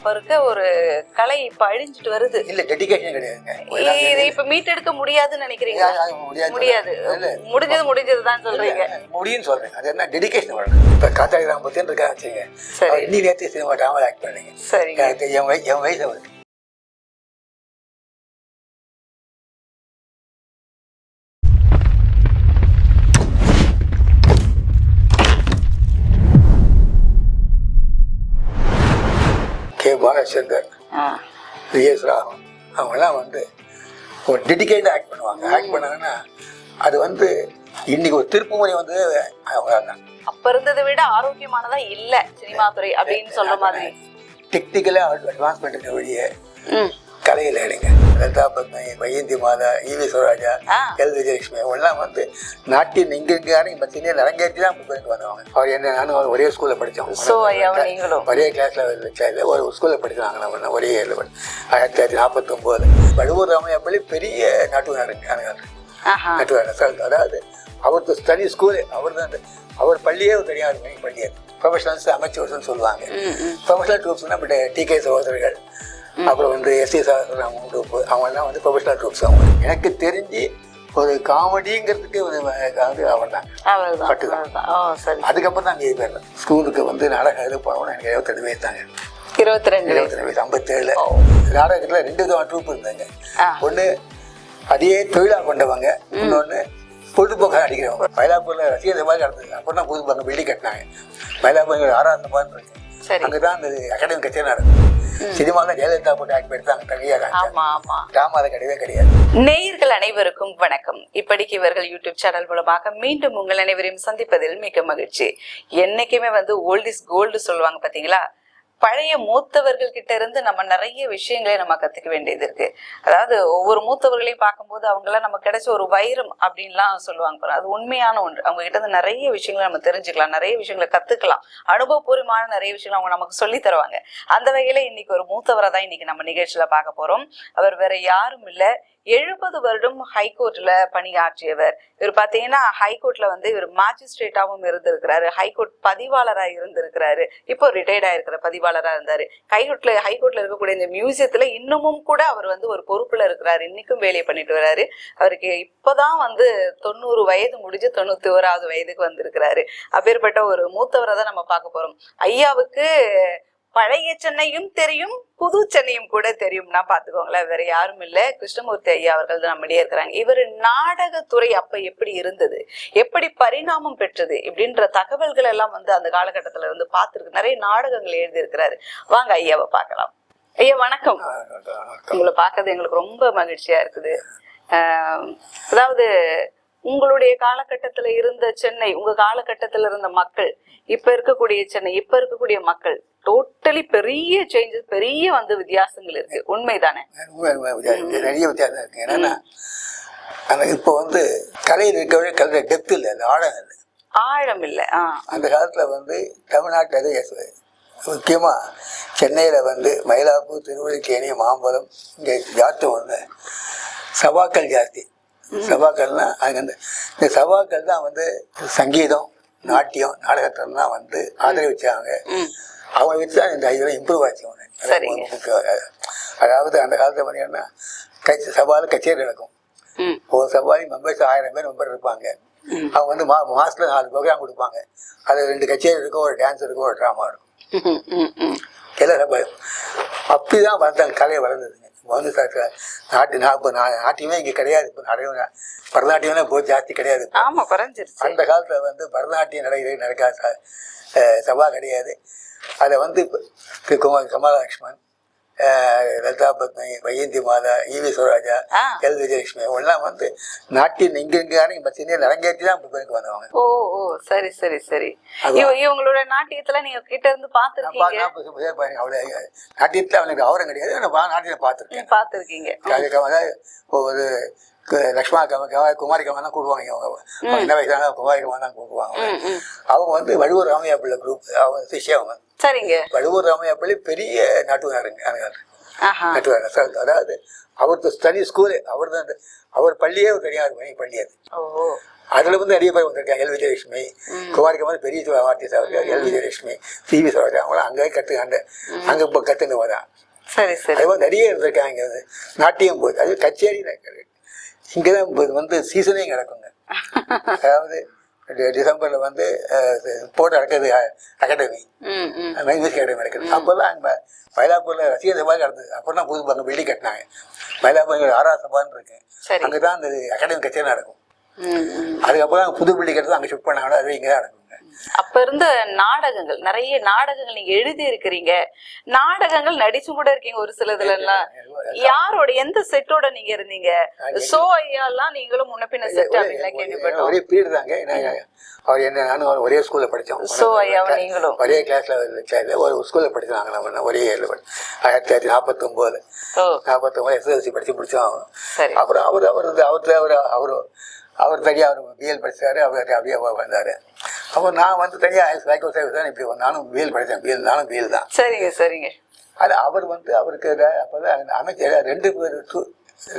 அப்ப இருக்க ஒரு கலை இப்ப அழிஞ்சிட்டு வருது. இல்ல டெடிகேஷன் கிடையாதுங்க. இதை இப்ப மீட்டெடுக்க முடியாதுன்னு நினைக்கிறீங்க முடியாது. முடிஞ்சது முடிஞ்சது தான் சொல்றீங்க. முடியும்னு சொல்றேன். அது என்ன டெடிகேஷன் வரணும் இப்ப காத்தாடி ராமபத்தின்னு இருக்கா வச்சுங்க சரி. இன்னி நேரத்தை சினிமா ட்ராமா ஆக்ட் பண்ணீங்க. சரிங்க. என் வயசு அவருக்கு கே பாலச்சந்தர் ஆ, விஎஸ் ராகவன். அவங்கெல்லாம் வந்து ஒரு டெடிக்கேட்டாக ஆக்ட் பண்ணுவாங்க. ஆக்ட் பண்ணாங்கன்னா அது வந்து இன்னைக்கு ஒரு திருப்புமுறை வந்து அவங்க அப்ப இருந்ததை விட ஆரோக்கியமானதா இல்ல சினிமா துறை அப்படின்னு சொல்ற மாதிரி. டெக்னிக்கலாக அட்வான்ஸ்மெண்ட் வழியே. கலையில் எடுங்க. லதா பத்மி வையந்தி மாதா ஈவி சுவராஜா. எல் விஜயலட்சுமி அவங்கெல்லாம் வந்து நாட்டின் இங்கெங்காரும் இப்போ சின்ன அரங்கேற்றி தான் முப்பதுக்கு வந்தவங்க. அவர் என்ன நானும் அவர் ஒரே ஸ்கூலில் படித்தோம் ஒரே கிளாஸில் கிளாஸில் ஒரு ஸ்கூலில் படிச்சாங்க நம்ம ஒரே இயரில் ஆயிரத்தி தொள்ளாயிரத்தி நாற்பத்தொம்போது. வடுவூர் ராமையாப்பள்ளி பெரிய நாட்டுக்காரங்க நாட்டுக்காரங்க அதாவது அவருக்கு ஸ்டடி ஸ்கூலு அவர் தான் அவர் பள்ளியே ஒரு தனியார் மணி பள்ளி அது ப்ரொஃபஷனல்ஸ் அமைச்சர்ஸ்னு சொல்லுவாங்க. ப்ரொஃபஷனல் ட்ரூப்ஸ்னா பட் டிகே சகோதரர்கள். அப்புறம் வந்து எஸ்சி சகோதரர் குரூப் அவங்கெல்லாம் வந்து ப்ரொஃபஷனல் ட்ரூப்ஸ் அவங்க. எனக்கு தெரிஞ்சு ஒரு காமெடிங்கிறதுக்கு வந்து அவர் தான் சரி அதுக்கப்புறம் தான் பேர் ஸ்கூலுக்கு வந்து நாடகம் எழுத போனவங்க எனக்கு இருபத்தெட்டு வயசு தாங்க இருபத்தி ரெண்டு இருபத்தி வயசு ஐம்பத்தேழு. நாடகத்தில் ரெண்டு விதமான ட்ரூப் இருந்தாங்க. ஒன்று அதையே தொழிலாக கொண்டவங்க இன்னொன்று பொழுதுபோக்காக அடிக்கிறவங்க. மயிலாப்பூரில் ரசிகர் மாதிரி நடந்தது. அப்போ தான் புது பக்கம் பில்டிங் கட்டினாங்க மயிலாப்பூர் ஆறாம் சபான்னு இருக்கு. சரி. அங்கே தான் அந்த அகாடமி கச்சேரி நடந்தது. சினிமாவில் ஜெயலலிதா போட்டு ஆக்ட் எடுத்தாங்க தனியாக ஆமா ஆமா. ட்ராமாவில் கிடையவே கிடையாது. நேயர்கள் அனைவருக்கும் வணக்கம். இப்படிக்கு இவர்கள் யூடியூப் சேனல் மூலமாக மீண்டும் உங்கள் அனைவரையும் சந்திப்பதில் மிக்க மகிழ்ச்சி. என்னைக்குமே வந்து ஓல்ட் இஸ் கோல்டு சொல்லுவாங்க பாத்தீங்களா? பழைய மூத்தவர்கள் கிட்ட இருந்து நம்ம நிறைய விஷயங்களை நம்ம கத்துக்க வேண்டியது இருக்கு. அதாவது ஒவ்வொரு மூத்தவர்களையும் பார்க்கும்போது அவங்களாம் நம்ம கிடைச்ச ஒரு வைரம் அப்படின்லாம் சொல்லுவாங்க அது உண்மையான ஒன்று. அவங்க கிட்ட இருந்து நிறைய விஷயங்களை நம்ம தெரிஞ்சுக்கலாம் நிறைய விஷயங்களை கத்துக்கலாம். அனுபவபூர்வமான நிறைய விஷயங்களை அவங்க நமக்கு சொல்லி தருவாங்க. அந்த வகையில இன்னைக்கு ஒரு மூத்தவரை தான் இன்னைக்கு நம்ம நிகழ்ச்சியில பார்க்க போறோம். அவர் வேற யாரும் இல்லை. எழுபது வருடம் ஹைகோர்ட்ல பணியாற்றியவர். இவர் பாத்தீங்கன்னா ஹைகோர்ட்ல வந்து இவர் மாஜிஸ்ட்ரேட்டாவும் இருந்திருக்கிறாரு. ஹைகோர்ட் பதிவாளரா இருந்திருக்கிறாரு. இப்போ ரிட்டையர்ட் ஆயிருக்கிற பதிவாளரா இருந்தாரு. ஹைகோர்ட்ல ஹைகோர்ட்ல இருக்கக்கூடிய இந்த மியூசியத்துல இன்னமும் கூட அவர் வந்து ஒரு பொறுப்புல இருக்கிறாரு. இன்னைக்கும் வேலையை பண்ணிட்டு வராரு. அவருக்கு இப்பதான் வந்து தொண்ணூறு வயது முடிஞ்சு தொண்ணூத்தி ஓராவது வயதுக்கு வந்திருக்கிறாரு. அப்பேற்பட்ட ஒரு மூத்தவரை தான் நம்ம பார்க்க போறோம். ஐயாவுக்கு பழைய சென்னையும் தெரியும் புது சென்னையும் கூட தெரியும்னா பாத்துக்கோங்களேன் வேற யாரும் இல்ல. கிருஷ்ணமூர்த்தி ஐயா அவர்கள் தான் நம்மிடையே இருக்கிறாங்க. இவர் நாடகத்துறை அப்ப எப்படி இருந்தது? எப்படி பரிணாமம் பெற்றது? இப்படின்ற தகவல்கள் எல்லாம் வந்து அந்த காலகட்டத்துல இருந்து பார்த்திருக்கு. நிறைய நாடகங்கள் எழுதி இருக்கிறாரு வாங்க ஐயாவை பார்க்கலாம். ஐயா வணக்கம். உங்களை பார்க்கறது எங்களுக்கு ரொம்ப மகிழ்ச்சியா இருக்குது. அதாவது உங்களுடைய காலகட்டத்துல இருந்த சென்னை உங்க காலகட்டத்துல இருந்த மக்கள் இப்ப இருக்கக்கூடிய சென்னை இப்ப இருக்கக்கூடிய மக்கள் டோட்டலி பெரிய சேஞ்சஸ் பெரிய வந்து வித்தியாசங்கள் இருக்கு. உண்மைதானே. நிறைய வித்தியாசம் இருக்கு. என்னன்னா இப்போ வந்து கலையில் இருக்கவே கலையில் டெப்த் இல்லை அந்த ஆழம் இல்லை. ஆழம் இல்ல அந்த காலத்தில் வந்து தமிழ்நாட்டில் அது முக்கியமாக சென்னையில் வந்து மயிலாப்பூர் திருவள்ளிக்கேணி மாம்பலம் இங்கே ஜாஸ்தி வந்து சபாக்கள் ஜாஸ்தி. சபாக்கள்னா அங்கே அந்த இந்த சபாக்கள் தான் வந்து சங்கீதம் நாட்டியம் நாடகத்தில் தான் வந்து ஆதரவிச்சாங்க அவங்க வச்சு தான் இந்த இதெல்லாம் இம்ப்ரூவ் ஆச்சு அவனு. முக்கிய- அதாவது அந்த காலத்தில் பார்த்தீங்கன்னா கச்ச சபாவில் கச்சேரி நடக்கும். ஒரு சபாலி மெம்பர்ஸ் ஆயிரம் பேர் மெம்பர் இருப்பாங்க. அவங்க வந்து மா மாதத்தில் நாலு ப்ரோக்ராம் கொடுப்பாங்க. அது ரெண்டு கச்சேரி இருக்கும் ஒரு டான்ஸ் இருக்கும் ஒரு ட்ராமா இருக்கும். எல்லாம் சபா அப்படி. தான் வளர்ந்ததுங்க வந்து நாட்டு நான் நாட்டியமே இங்கே கிடையாது. இப்போ நிறைய பரதநாட்டியம்லாம் இப்போ ஜாஸ்தி கிடையாது. இப்போ. ஆமா குறைஞ்சிருச்சு. அந்த காலத்தில் வந்து பரதநாட்டியம் நடக்கிறது நடக்காத ச- அஹ் சபா கிடையாது. அதை வந்து குமார் கமலலக்ஷ்மன் லதா பத்மி வையந்தி மாதா ஈவி சுவராஜா. எல். விஜயலட்சுமி அவங்கெல்லாம் வந்து நாட்டின் இப்போ சின்ன அரங்கேற்றி தான் பேருக்கு வந்தவங்க. ஓ ஓ சரி சரி சரி. இவங்களோட நாட்டியத்துல நீங்க கிட்ட இருந்து பாத்துருக்கீங்க? நான் இப்ப பேர் பாருங்க, அவ்வளோ நாட்டியத்தில் அவனுக்கு அவரம் கிடையாது நான் நாட்டில் பார்த்துருக்கேன் இப்போ ஒரு கு- லக்ஷ்மணா கம கம குமாரி கமன் தான் கூடுவாங்க அவங்க. என்ன வயசான குமாரி கமன் தான் கூடுவாங்க அவங்க வந்து வடுவூர் ராமையா பிள்ளை குரூப் அவங்க சிஷ்யா அவங்க. சரிங்க. வடுவூர் ராமையா பிள்ளை பெரிய நாட்டுக்காரங்க நாட்டுக்காரங்க. அதாவது அவருக்கு ஸ்டடி ஸ்கூலு அவர் தான் அவர் பள்ளியே ஒரு தனியார் மணி பள்ளி அது. அதுல வந்து நிறைய பேர் வந்திருக்காங்க. எல். விஜயலட்சுமி குமாரிக்கு வந்து பெரிய ஆர்டிஸ்ட் அவர்கள் எல். விஜயலட்சுமி சிவி சரோஜா அவங்களாம் அங்கே கற்றுக்காண்ட அங்கே இப்போ கற்றுன்னு வரா சரி. சரி நிறைய இருந்திருக்காங்க. நாட்டியம் போகுது அது கச்சேரி இங்கே தான் இப்போ வந்து சீசனே நடக்குங்க அதாவது டிசம்பர்ல வந்து போட்டு நடக்குது அகாடமி மியூசிக் அகாடமி நடக்குது. அப்போல்லாம் அங்கே மயிலாப்பூர்ல ரசிகர் சபா நடந்தது. அப்போ தான் புது பக்கம் பில்டிங் கட்டினாங்க. மயிலாப்பூர் ஆரா சபான்னு இருக்கு. அங்கே தான் அந்த அகாடமி கச்சேரி நடக்கும். அதுக்கப்புறம் புது பில்டிங் கட்டி அங்கே ஷிஃப்ட் பண்ணாங்களோ அது இங்கே தான் நடக்குங்க அப்ப இருந்த நாடகங்கள் நிறைய நாடகங்கள் நீங்க எழுதி இருக்கிறீங்க நாடகங்கள் நடிச்சும் கூட இருக்கீங்க ஒரு சிலதுல எல்லாம். யாரோட எந்த செட்டோட நீங்க இருந்தீங்க? சோ ஐயாலாம் நீங்களும் முன்ன பின்ன செட் அப்படின்லாம் கேள்விப்பட்டோம். ஒரே பீரியட் தாங்க. அவர் என்ன நானும் ஒரே ஸ்கூல்ல படித்தோம். சோ ஐயாவும் நீங்களும். ஒரே கிளாஸ்ல ஒரு ஸ்கூல்ல படிச்சாங்க நம்ம ஒரே இயர்ல படிச்சோம் ஆயிரத்தி தொள்ளாயிரத்தி நாற்பத்தொம்போது நாற்பத்தொம்போது எஸ்எல்சி படிச்சு முடிச்சோம். அப்புறம் அவர் அவர் அவர் அவர் அவர் தனியாக அவர் பிஎல் படிச்சாரு. அவர் அப்படியே வந்தார். அப்போ நான் வந்து தனியாக சைக்கோ சர்வீஸ் தான் இப்படி. நானும் பிஎல் படித்தேன். பிஎல் நானும் பிஎல் தான். சரிங்க சரிங்க. அது அவர் வந்து அவருக்கு அப்போ தான் அமைச்சர் ரெண்டு பேர் ட்ரூ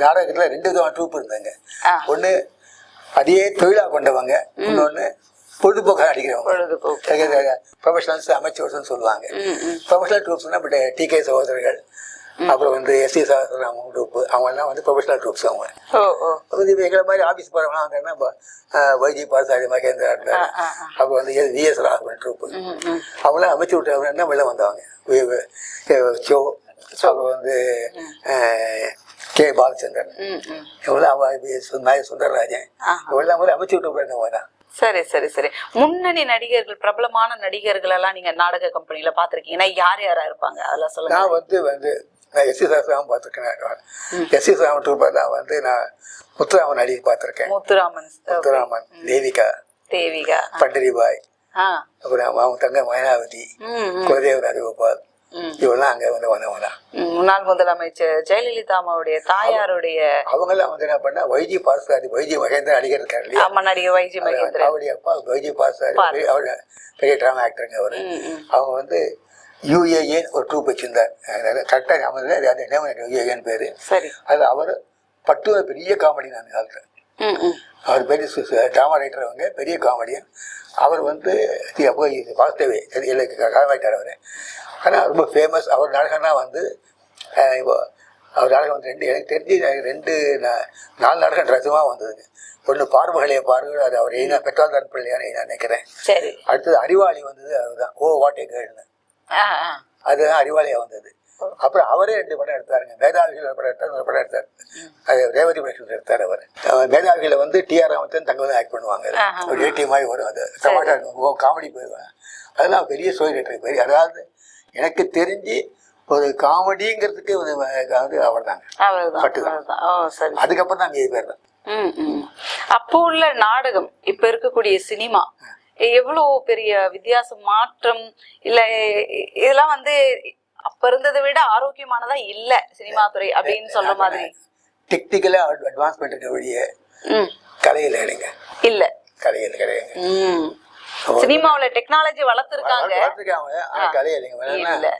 நாடகத்தில் ரெண்டு விதமான ட்ரூப் இருந்தாங்க. ஒன்று அதையே தொழிலாக கொண்டவங்க இன்னொன்று பொழுதுபோக்காக நடிக்கிறவங்க பொழுதுபோக்கு. ப்ரொஃபஷனல்ஸ் அமைச்சர்ஸ்னு சொல்லுவாங்க. ப்ரொஃபஷனல் ட்ரூப்ஸ்னா பட் டிகே சகோதரர்கள் அப்புறம் வந்து எஸ்சி சகோதரம் குரூப் அவங்கெல்லாம் வந்து ப்ரொஃபஷனல் ட்ரூப்ஸ் அவங்க. இப்போ எங்களை மாதிரி ஆஃபீஸ் போகிறவங்களாம் வந்தாங்கன்னா இப்போ வைஜி பாசாரி மகேந்திரா. அப்புறம் வந்து விஎஸ் ராகவன் ம் அவங்களாம் அமைச்சு விட்டவங்க என்ன வெளில வந்தவங்க சோ அப்புறம் வந்து கே பாலச்சந்திரன். இவங்களாம் அவ நாய சுந்தரராஜன். இவங்களாம் வந்து அமைச்சு விட்டு போயிருந்தவங்க தான். சரி சரி சரி. முன்னணி நடிகர்கள் பிரபலமான நடிகர்கள் எல்லாம் நீங்க நாடக கம்பெனில பாத்திருக்கீங்கன்னா யார் யாரா இருப்பாங்க? அதெல்லாம் சொல்லுங்க. நான் வந்து வந்து நான் எஸ்சி சாஸ்திரம் பார்த்துருக்கேன் எஸ்சி சாமன் ட்ரூப்பர் தான் வந்து நான் முத்துராமன் நடிகை பார்த்துருக்கேன். முத்துராமன் முத்துராமன் தேவிகா தேவிகா பண்டரிபாய் அப்புறம் அவங்க தங்க மைனாவதி குலதேவ ராஜகோபால். இவெல்லாம் அங்கே வந்து வந்தவங்க முன்னாள் முதலமைச்சர் ஜெயலலிதா அம்மாவுடைய தாயாருடைய அவங்கெல்லாம் வந்து என்ன பண்ணா வைஜி பாசாரி வைஜி மகேந்திரன் நடிகர் இருக்காரு இல்லையா? அம்மா நடிகை வைஜி மகேந்திரன். அவருடைய அப்பா வைஜி பாசாரி பாரு. அவர் பெரிய ட்ராமா ஆக்டருங்க அவர். அவங்க வந்து யூஏஏன்னு ஒரு ட்ரூப் வச்சிருந்தார். கரெக்டாக ஞாபகம் யூஏஏன்னு பேர். சரி. அது அவர் பட்டு பெரிய காமெடி நான் காலத்தில். அவர் பெரிய ட்ராமா ரைட்டர் அவங்க பெரிய காமெடியன் அவர் வந்து இது வாஸ்தவே காமெடிட்டார் அவர். ஆனால் ரொம்ப ஃபேமஸ் அவர் நாடகம்னா வந்து இப்போ அவர் நாடகம் வந்து ரெண்டு எனக்கு தெரிஞ்சு ரெண்டு நா- நாலு நாடகம் ரசமாக வந்ததுங்க. ஒன்று பார்வகளைய பார்வை அது அவர் எழுதினா பெட்ரோல் தான் பிள்ளையான்னு நான் நினைக்கிறேன். சரி. அடுத்தது அறிவாளி வந்தது அதுதான் ஓ வாட் ஏ கேர்ள்னு அதுதான் அறிவாளியா வந்தது. அப்புறம் அவரே ரெண்டு படம் எடுத்தாருங்க. மேதாவிகள் ஒரு படம் எடுத்தார் ஒரு படம் எடுத்தார். அது ரேவதி பிரகாஷ் எடுத்தார் அவர். மேதாவிகளை வந்து டிஆர் ராமத்தன் தங்க வந்து ஆக்ட் பண்ணுவாங்க. ஒரு ஏடி மாதிரி வரும் அது. டமாட்டா காமெடி போயிடுவாங்க அதெல்லாம் பெரிய ஸ்டோரி ரைட்டர் பெரிய அதாவது எனக்கு தெரிஞ்சு ஒரு காமெடிங்கிறதுக்கு வந்து அவர் தாங்க அதுக்கப்புறம் தான் பேர் தான். அப்போ உள்ள நாடகம் இப்ப இருக்கக்கூடிய சினிமா எவ்வளவு பெரிய வித்தியாசம் மாற்றம்? இல்ல இதெல்லாம் வந்து அப்ப இருந்ததை விட ஆரோக்கியமானதா இல்ல சினிமா துறை அப்படின்னு சொல்ற மாதிரி. டெக்னிக்கலாக அட்வான்ஸ்மெண்ட் இருக்க வழிய கலையில் இல்லைங்க இல்ல. கலையில் கிடையாது சினிமாவுல டெக்னாலஜி வளர்த்துருக்காங்க. வளர்த்துருக்காங்க. ஆனால் கலையில் இல்லைங்க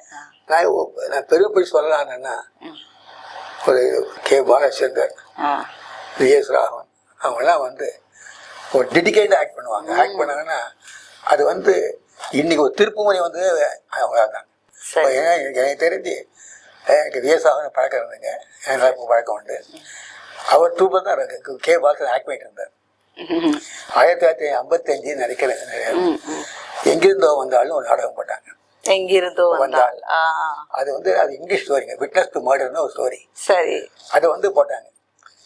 நான் போய் சொல்லலாம்னா ஒரு கே. பாலச்சந்தர் ஆ. விஎஸ் ராகவன் அவங்கெல்லாம் வந்து ஒரு டெடிக்கேட்டாக ஆக்ட் பண்ணுவாங்க. ஆக்ட் பண்ணாங்கன்னா அது வந்து இன்னைக்கு ஒரு திருப்புமுனை வந்து அவங்க தான் ஏன்னா எனக்கு தெரிஞ்சு எனக்கு விஎஸ் ராகவன் பழக்கம் இருந்துங்க எனக்கு பழக்கம் உண்டு. அவர் டூப்பர் தான் இருக்கு கே பாலச்சந்தர் ஆக்ட் பண்ணிட்டு இருந்தார். ஆயிரத்தி தொள்ளாயிரத்தி ஐம்பத்தஞ்சு நினைக்கிறேன். எங்கிருந்தோ வந்தாலும் ஒரு நாடகம் போட்டாங்க. எங்கிருந்தோ வந்தால். அது வந்து அது இங்கிலீஷ் ஸ்டோரிங்க விட்னஸ் டு மர்டர்னு ஒரு ஸ்டோரி சரி. அதை வந்து போட்டாங்க.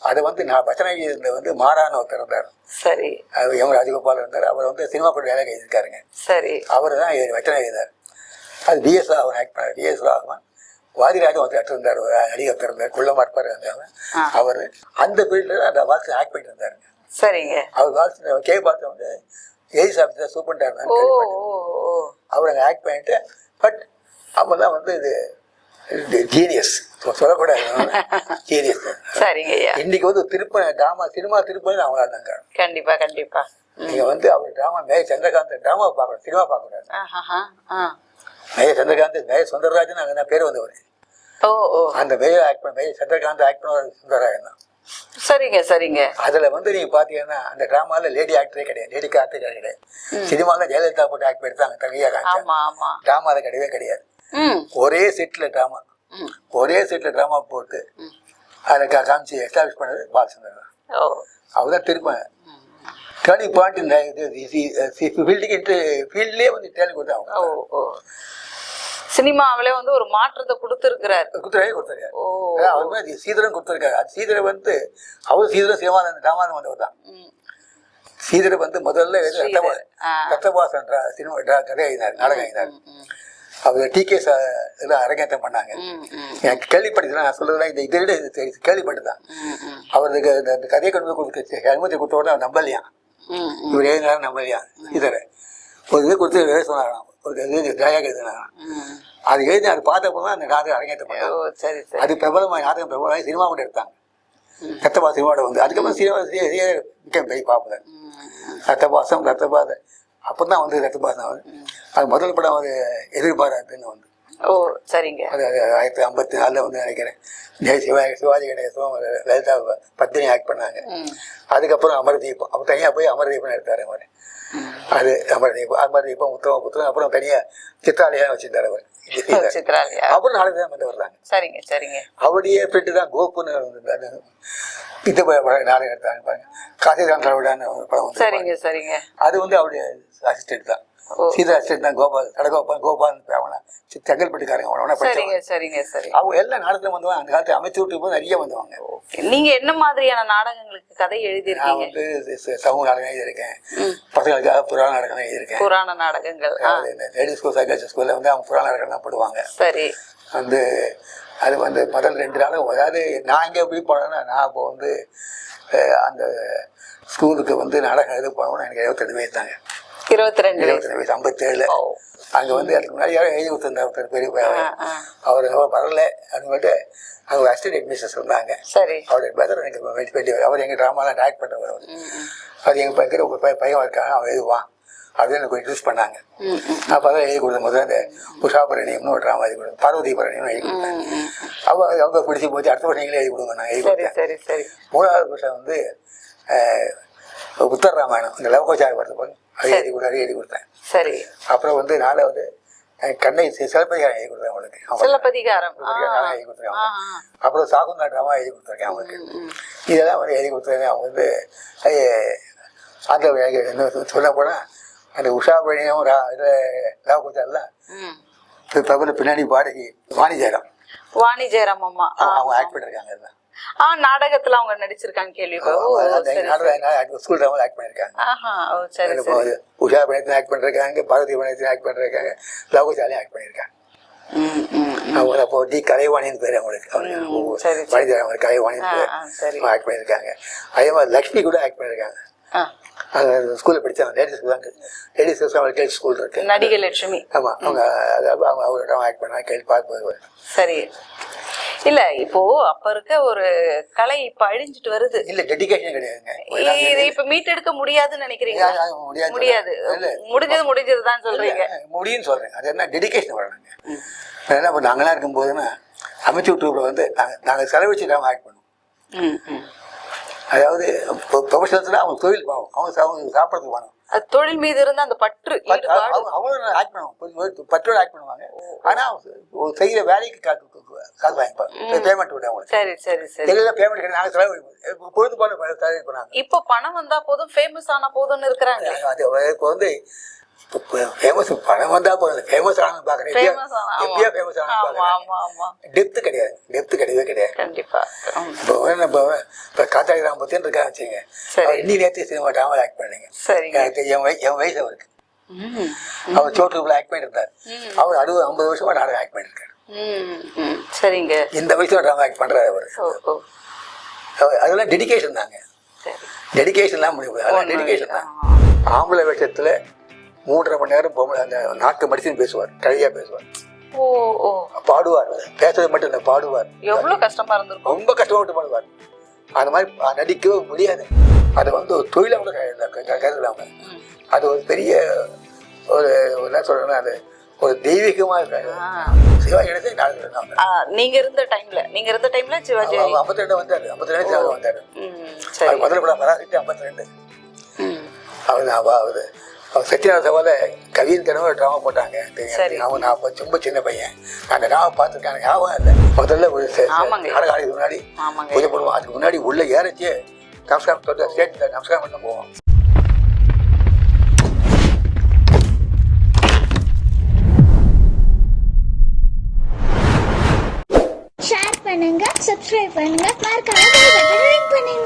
அதை வந்து நான் வச்சன எழுதியிருந்த வந்து மாறான ஒருத்தர் இருந்தார். சரி. அவர் எம் ராஜகோபால் இருந்தார். அவர் வந்து சினிமா படம் வேலை எழுதியிருக்காருங்க சரி. அவர் தான் எழுதி- வச்சனம் எழுதினார் அது பிஎஸ் ராகவன் ஆக்ட் பண்ணார். பிஎஸ் ராகவன் வாதிராஜன் ஒருத்தர் இருந்தார். ஒரு நடிகர் இருந்தார். குள்ளமா இருப்பார். அவர். அந்த ஃபீல்டில் அந்த வாட்ஸ் ஆக்ட் பண்ணிட்டு இருந்தாருங்க. சரிங்க. அவர் வாட்ஸ் கே பாத்து வந்து ஏஜ் ஆஃபீஸர் சூப்பர்ண்டாக இருந்தார் அவர் அங்கே ஆக்ட் பண்ணிட்டு பட் அப்போ தான் வந்து இது ஜீனியஸ் சொல்லக்கூடாது. ஜீனியஸ் சரிங்க இன்னைக்கு வந்து திருப்ப ட்ராமா சினிமா திருப்பதி அவங்களா தாங்க கண்டிப்பா கண்டிப்பா. நீங்க வந்து அவர் ட்ராமா மே சந்திரகாந்த் ட்ராமா பார்க்கணும் சினிமா பார்க்கக்கூடாது. ஆஹாஹா. ஆ. மே சந்திரகாந்த் மே சுந்தரராஜன் அங்கே பேர் வந்தவர். அந்த மே ஆக்ட் பண்ண மே சந்திரகாந்த் ஆக்ட் பண்ண சுந்தரராஜன் தான். சரிங்க சரிங்க. அதுல வந்து நீங்க பாத்தீங்கன்னா அந்த டிராமால லேடி ஆக்டரே கிடையாது லேடி ஆக்டரே கிடையாது. சினிமால ஜெயலலிதா போட்டு ஆக்ட் எடுத்தாங்க ஆமா டிராமால கிடையவே கிடையாது. ஒரே செட்ல டிராமா. ஒரே செட்ல டிராமா போட்டு அதை காமிச்சு எஸ்டாப்ளிஷ் பண்ணது பாலச்சந்திரன் தான். ஓ. அவர்தான் திருப்ப டேர்னிங் பாயிண்ட் ஃபீல்டுக்கு ஃபீல்ட்லேயே வந்து டேர்னிங் கொடுத்து அவங்க. ஓ ஓ. சினிமாவிலே வந்து ஒரு மாற்றத்தை கொடுத்துருக்கிறார். கொடுத்துருவே கொடுத்துருக்காரு. அவர் மாதிரி சீதரம் கொடுத்துருக்காரு. அது சீதரம் வந்து அவர் சீதரம் சிவானந்த ராமானந்தம் வந்தவர் தான். சீதரம் வந்து முதல்ல. ரத்தபாசன் சினிமா கதை எழுதினார் நாடகம் எழுதினார். ம், அவர் டி கே இதெல்லாம் அரங்கேற்றம் பண்ணாங்க எனக்கு கேள்விப்பட்டதுலாம் நான் சொல்றதுலாம் இந்த இதை விட ம், அவருக்கு அந்த கதையை கொண்டு போய் கொடுத்து அனுமதி கொடுத்த உடனே ம், இவர் எழுதினாரு நம்பலையாம் இதரை ஒரு இது கொடுத்து எழுத சொன்னாராம் ஒரு இது தயாக எழுதினாராம். அது எழுதி அது பார்த்தப்போ அந்த நாடகம் அரங்கேற்றம் பண்ணாங்க சரி அது பிரபலமாக நாடகம் பிரபலமாக சினிமா கூட எடுத்தாங்க ரத்தபா சினிமாவோட வந்து அதுக்கப்புறம் சினிமா பெரிய பாப்புலர் ரத்தபாசம் ரத்தபாத அப்போ தான் வந்து ரத்தபாசம் வந்து அது முதல் படம் ஒரு எதிர்பாராதுன்னு வந்து. ஓ சரிங்க. அது ஆயிரத்தி ஐம்பத்தி நாலில் வந்து நினைக்கிறேன். ஜெய சிவாஜி சிவாஜி கணேசம் லலிதா பத்தினி ஆக்ட் பண்ணாங்க. அதுக்கப்புறம் அமர்தீபம் அப்போ தனியாக போய் அமர்தீபம் எடுத்தார் அவர். அது அமர்தீபம் அமர்தீபம் உத்தம புத்திரம் அப்புறம் தனியாக சித்தாலயம் வச்சிருந்தார் அவர். சித்ராலியா. அப்புறம் நாளைக்கு தான் வந்து வர்றாங்க. சரிங்க சரிங்க. அவருடைய ஃப்ரெண்டு தான் வந்திருந்தாரு இது நாடகம் எடுத்தாங்க பாருங்க. காசிராம் திராவிடான்னு ஒரு படம் சரிங்க சரிங்க. அது வந்து அவருடைய அசிஸ்டன்ட் தான். சீதா அசிஸ்டன்ட் தான் கோபால் கடகோபால் கோபால் அவனா செங்கல்பட்டுக்காரங்க அவனா சரிங்க சரிங்க சரி. அவங்க எல்லா நாடகத்துல வந்தவங்க. அந்த காலத்து அமைச்சு விட்டு போது நிறைய வந்தவங்க. நீங்க என்ன மாதிரியான நாடகங்களுக்கு கதை நான் எழுதியிருக்கீங்க வந்து சமூக நாடகம் எழுதியிருக்கேன். பசங்களுக்காக புராண நாடகம் எழுதியிருக்கேன். புராண நாடகங்கள் லேடிஸ் ஸ்கூல் சைக்காலஜி ஸ்கூல்ல வந்து அவங்க புராண நாடகம்லாம் போடுவாங்க. சரி. வந்து அது வந்து முதல் ரெண்டு நாளும் அதாவது நான் எங்கே எப்படி போனேன்னா நான் இப்போ வந்து அந்த ஸ்கூலுக்கு வந்து நாடகம் எழுத போனோம்னா எனக்கு எழுபத்தெட்டு வயசு தாங்க இருபத்தி ரெண்டு வயசு. எழுபத்தெட்டு வயசு ஐம்பத்தேழுல ஓ. அங்கே வந்து அதுக்கு முன்னாடி எழுதி கொடுத்துருந்தா ஒருத்தர் பெரிய. அவர் அவர் வரல அப்படின்னு அவங்க அசிஸ்டன்ட் அட்மினிஸ்டர் சொன்னாங்க. சரி. அவருடைய பிரதர் எனக்கு வெட்டி அவர் எங்கள் ட்ராமாலாம் டைரக்ட் பண்ணுறவர் அவர். அது எங்கள் பையன் ஒரு பையன் பையன் இருக்காங்க அவன் எழுதுவான் அப்படின்னு எனக்கு இன்ட்ரூஸ் பண்ணாங்க. அப்போ தான் எழுதி கொடுத்த முதல்ல அந்த உஷாபரணியம்னு ஒரு ட்ராமா எழுதி கொடுத்தேன். பார்வதி பரணியம்னு எழுதி ம். அவங்க அவங்க பிடிச்சி போச்சு அடுத்த வருஷம் நீங்களே எழுதி கொடுங்க நான் எழுதி சரி கொடுத்தேன். மூணாவது வருஷம் வந்து உத்தர ராமாயணம் இந்த லவகோச்சாரி வருது போது அது எழுதி கொடு அது எழுதி கொடுத்தேன். சரி. அப்புறம் வந்து நாலாவது அஹ், கண்ணை சிலப்பதிகாரம் எழுதி கொடுத்தேன் அவங்களுக்கு அவங்களுக்கு சிலப்பதிகாரம். எழுதி கொடுத்துருக்கேன். அப்புறம் சாகுந்தா ட்ராமா எழுதி கொடுத்துருக்கேன் அவங்களுக்கு. ம். இதெல்லாம் வந்து எழுதி கொடுத்துருக்கேன். அவங்க வந்து அந்த என்ன சொல்ல போனால் அந்த உஷா பணியும் இதில் லவகோச்சாரில் ம். பிரபல பின்னாடி பாடகி வாணி ஜெயராம் வாணி ஜெயராம் அம்மா அவங்க ஆக்ட் பண்ணிருக்காங்க அதுல. ஆ நாடகத்துல அவங்க நடிச்சிருக்காங்க கேள்வி அவங்க ஸ்கூல் ட்ராமாவில் ஆக்ட் பண்ணியிருக்காங்க. ஓ சரி உஷா பணியத்தில் ஆக்ட் பண்ணிருக்காங்க பாரதி பணியத்தில் ஆக்ட் பண்ணிருக்காங்க லவகோச்சாலையும் ஆக்ட் பண்ணியிருக்காங்க. அவங்க அப்போ டி கலைவாணின்னு பேர் அவங்களுக்கு. அவங்க ஜெயராம் அவங்களுக்கு கலைவாணின்னு பேர். அவங்க ஆக்ட் பண்ணியிருக்காங்க. அதே மாதிரி லக்ஷ்மி கூட ஆக்ட் பண்ணியிருக்காங்க. அந்த ஸ்கூலில் படித்தாங்க லேடிஸ் ஸ்கூல் தான் லேடிஸ் அவங்களுக்கு லேடிஸ் ஸ்கூல் இருக்கு. நடிகை லட்சுமி. ஆமாம் அவங்க அவங்க அவரோட ஆக்ட் பண்ணாங்க கேள்வி பார்க்கும்போது சரி. இல்ல இப்போ அப்ப இருக்க ஒரு கலை இப்ப அழிஞ்சிட்டு வருது. இல்லை டெடிகேஷன் கிடையாதுங்க. இது இப்ப மீட்டெடுக்க முடியாதுன்னு நினைக்கிறீங்க முடியாது. முடிஞ்சது முடிஞ்சதுதான் சொல்றீங்க. முடியும்னு சொல்றேன். அது என்ன டெடிகேஷன் வரணுங்க. என்ன இப்போ நாங்களாம் இருக்கும்போதுன்னா அமைச்சு விட்டுருக்குள்ள வந்து நாங்கள் நாங்கள் செலவழிச்சு நாங்கள் ஆக்ட் பண்ணுவோம். அதாவது ப்ரொஃபஷனல்ஸ்னா அவங்க தொழில் பாவம். அவங்க அவங்க சாப்பிட்றதுக்கு அது தொழில் மீது இருந்த அந்த பற்று அவங்களும் ஆக்ட் பண்ணுவாங்க. பற்றோடு ஆக்ட் பண்ணுவாங்க. ஆனால் செய்கிற வேலைக்கு காசு வாங்கிப்பாங்க பேமெண்ட் விட அவங்களுக்கு. சரி சரி சரி. தெரியல பேமெண்ட் கிடையாது நாங்கள் செலவு பொழுதுபாடு செலவு பண்ணாங்க. இப்போ பணம் வந்தா போதும் ஃபேமஸ் ஆன போதும்னு இருக்கிறாங்க. அது இப்போ வந்து ஃபேமஸ் பணம் வந்தா போதும் ஃபேமஸ் ஆனது ஆன எப்படியா ஃபேமஸ் ஆனது ஆமா டெப்த் கிடையாது. டெப்த் கிடையவே கிடையாது. கண்டிப்பா. இப்போ இப்போ இப்போ காத்தாடி ராமபத்தின்னு இருக்கா வச்சுங்க இன்னி நேரத்தை சினிமா ட்ராமாவில் ஆக்ட் பண்ணீங்க. என் வய என் வயசு அவருக்கு. அவர் சோட்டுக்குள்ள ஆக்ட் பண்ணியிருந்தார் அவர் அறுபது ஐம்பது வருஷமா நாடகம் ஆக்ட் ம். சரிங்க. இந்த வயசுல ட்ராமா ஆக்ட் பண்ணுறாரு அவர். அதெல்லாம் டெடிகேஷன் தாங்க. சரி. டெடிகேஷன் தான் முடியும் டெடிகேஷன் தான். ஆம்பளை வேஷத்தில் மூன்றரை மணி நேரம் பொம்பளை அந்த நாக்கு மடிச்சுன்னு பேசுவார். கழியாக பேசுவார். ஓ ஓ. பாடுவார். பேசுறது மட்டும் இல்லை பாடுவார். எவ்வளவு கஷ்டமா இருந்திருக்கும்? ரொம்ப கஷ்டப்பட்டு பாடுவார். அந்த மாதிரி நடிக்கவே முடியாது. அதை வந்து ஒரு தொழிலை கூட க- க- க- கருதலாங்க ம். அது ஒரு பெரிய ஒரு என்ன சொல்றேன்னா அது ஒரு தெய்வீகமாக இருக்காங்க. சிவாஜி நீங்க இருந்த டைம்ல நீங்க இருந்த டைம்ல சிவாஜி. ஐம்பத்தி ரெண்டு வந்தாரு. ஐம்பத்தி ரெண்டு வந்தாரு. முதல்ல பராசக்தி ஐம்பத்தி ரெண்டு அவர் அவர் அவர் சத்யநாத சபால கவியின் ஒரு ட்ராமா போட்டாங்க சரி. அவன் நான் ரொம்ப சின்ன பையன். அந்த ட்ராமா பார்த்துருக்கேன். எனக்கு ஞாபகம் இல்லை. முதல்ல ஒரு ஆடி முன்னாடி ஆமாங்க. பூஜை பண்ணுவோம். அதுக்கு முன்னாடி உள்ள ஏறச்சே. நமஸ்காரம் தொட்டு ஸ்டேஜ் நமஸ்காரம் பண்ண போவோம். ஷேர் பண்ணுங்க சப்ஸ்கிரைப் பண்ணுங்க மறக்காம பண்ணுங்க.